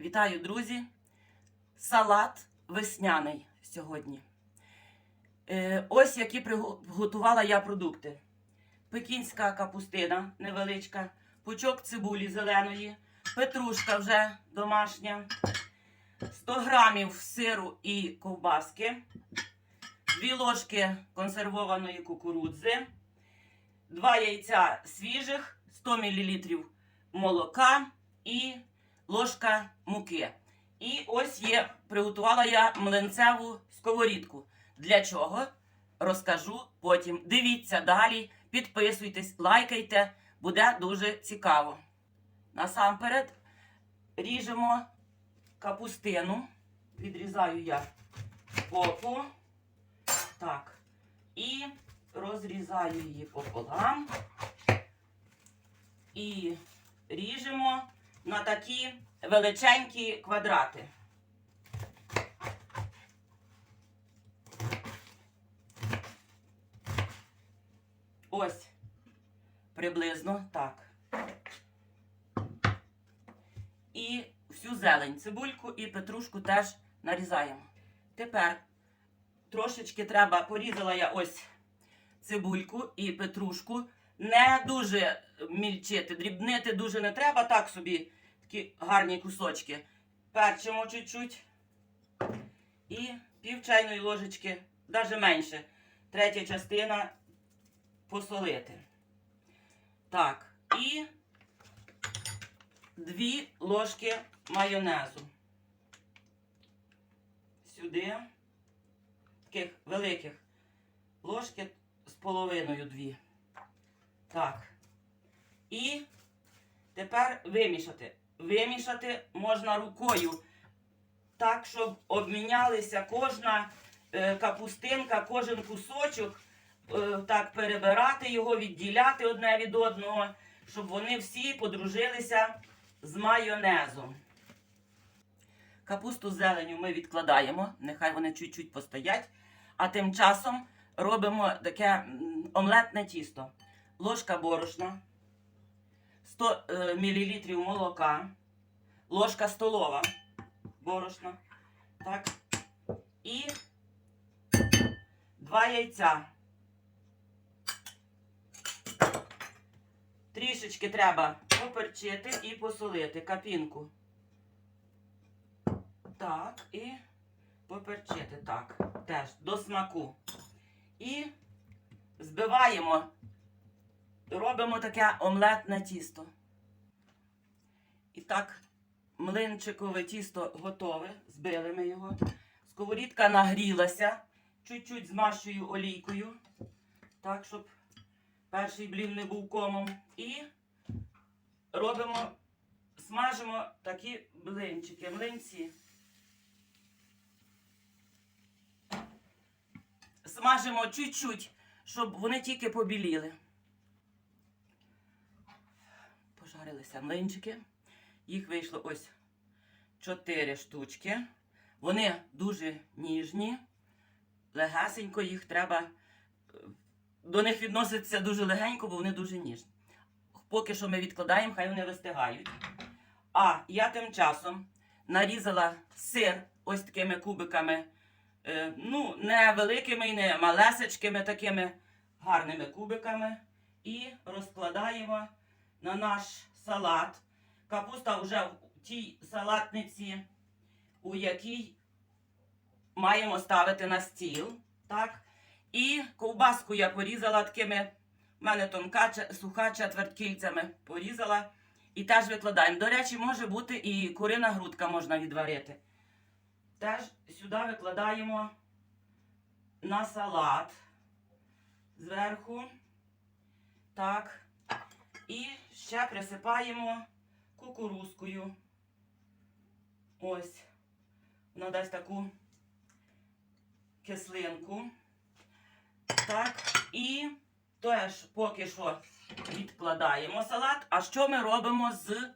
Вітаю, друзі! Салат весняний сьогодні. Е, ось які приготувала я продукти: пекінська капустина невеличка, пучок цибулі зеленої, петрушка вже домашня, 100 грамів сиру і ковбаски, 2 ложки консервованої кукурудзи, 2 яйця свіжих, 100 мл молока і ложка муки. І ось є, приготувала я млинцеву сковорідку. Для чого? Розкажу потім. Дивіться далі, підписуйтесь, лайкайте, буде дуже цікаво. Насамперед ріжемо капустину. Відрізаю я попу. Так. І розрізаю її пополам. І ріжемо на такі величенькі квадрати. Ось приблизно так. І всю зелень, цибульку і петрушку теж нарізаємо. Тепер трошечки треба, порізала я ось цибульку і петрушку. Не дуже мільчити, дрібнити дуже не треба, так собі такі гарні кусочки. Перчимо чуть-чуть. І пів чайної ложечки, навіть менше. Третя частина посолити. Так, і дві ложки майонезу. Сюди. Таких великих ложки з половиною дві. Так. І тепер вимішати. Вимішати можна рукою. Так, щоб обмінялися кожна е, капустинка, кожен кусочок. Е, так перебирати його, відділяти одне від одного, щоб вони всі подружилися з майонезом. Капусту зеленю ми відкладаємо, нехай вони чуть-чуть постоять. А тим часом робимо таке омлетне тісто. Ложка борошна, 100 е, мл молока, ложка столова борошна. Так. І два яйця. Трішечки треба поперчити і посолити капінку. Так, і поперчити так. Теж до смаку. І збиваємо, робимо таке омлетне тісто. І так, млинчикове тісто готове. Збили ми його. Сковорідка нагрілася. Чуть-чуть змащую олійкою. Так, щоб перший блін не був комом. І робимо, смажимо такі блинчики, млинці. Смажимо чуть-чуть, щоб вони тільки побіліли. Пожарилися млинчики. Їх вийшло ось 4 штучки. Вони дуже ніжні. Легесенько їх треба. е, До них відноситься дуже легенько, бо вони дуже ніжні. Поки що ми відкладаємо, хай вони вистигають. А я тим часом нарізала сир ось такими кубиками. Е, ну, не великими і не малесечкими такими гарними кубиками. І розкладаємо на наш салат. Капуста вже в тій салатниці, у якій маємо ставити на стіл. Так? І ковбаску я порізала такими, в мене тонка, суха четвертькільцями порізала. І теж викладаємо. До речі, може бути і курина грудка можна відварити. Теж сюди викладаємо на салат зверху. Так. І ще присипаємо кукурузкою. Ось. Вона дасть таку кислинку. Так. І теж поки що відкладаємо салат. А що ми робимо з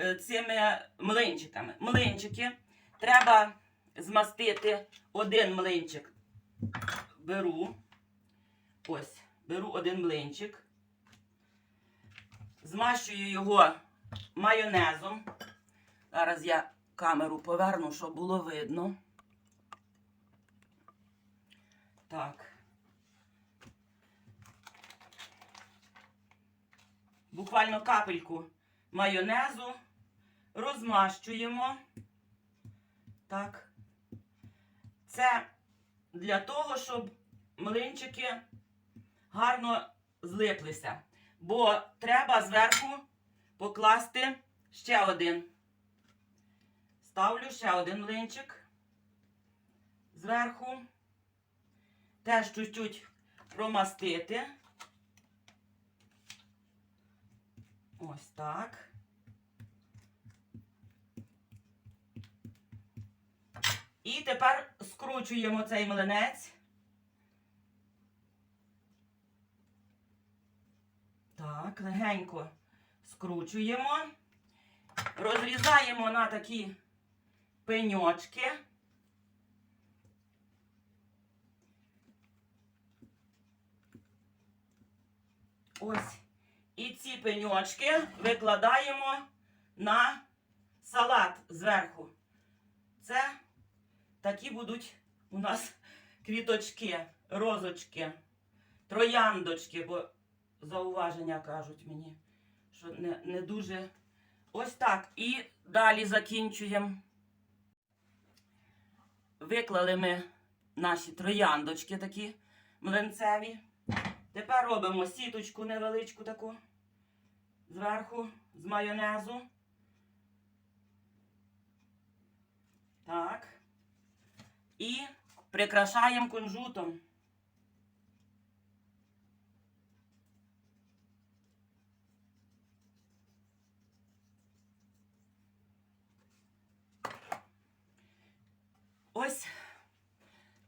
е, цими млинчиками? Млинчики треба змастити один млинчик. Беру. Ось, беру один млинчик. Змащую його майонезом. Зараз я камеру поверну, щоб було видно. Так. Буквально капельку майонезу розмащуємо. Так. Це для того, щоб млинчики гарно злиплися. Бо треба зверху покласти ще один. Ставлю ще один млинчик зверху. Теж чуть-чуть промастити. Ось так. І тепер скручуємо цей млинець. Так, легенько скручуємо. Розрізаємо на такі пеньочки. Ось. І ці пеньочки викладаємо на салат зверху. Це такі будуть у нас квіточки, розочки, трояндочки, бо зауваження кажуть мені, що не, не дуже. Ось так. І далі закінчуємо. Виклали ми наші трояндочки такі млинцеві. Тепер робимо сіточку невеличку таку зверху з майонезу. Так. І прикрашаємо кунжутом. Ось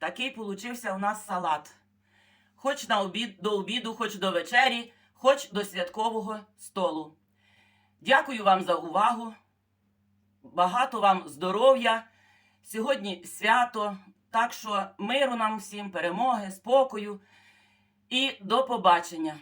такий получився у нас салат. Хоч на обід, до обіду, хоч до вечері, хоч до святкового столу. Дякую вам за увагу. Багато вам здоров'я. Сьогодні свято. Так що миру нам всім, перемоги, спокою і до побачення.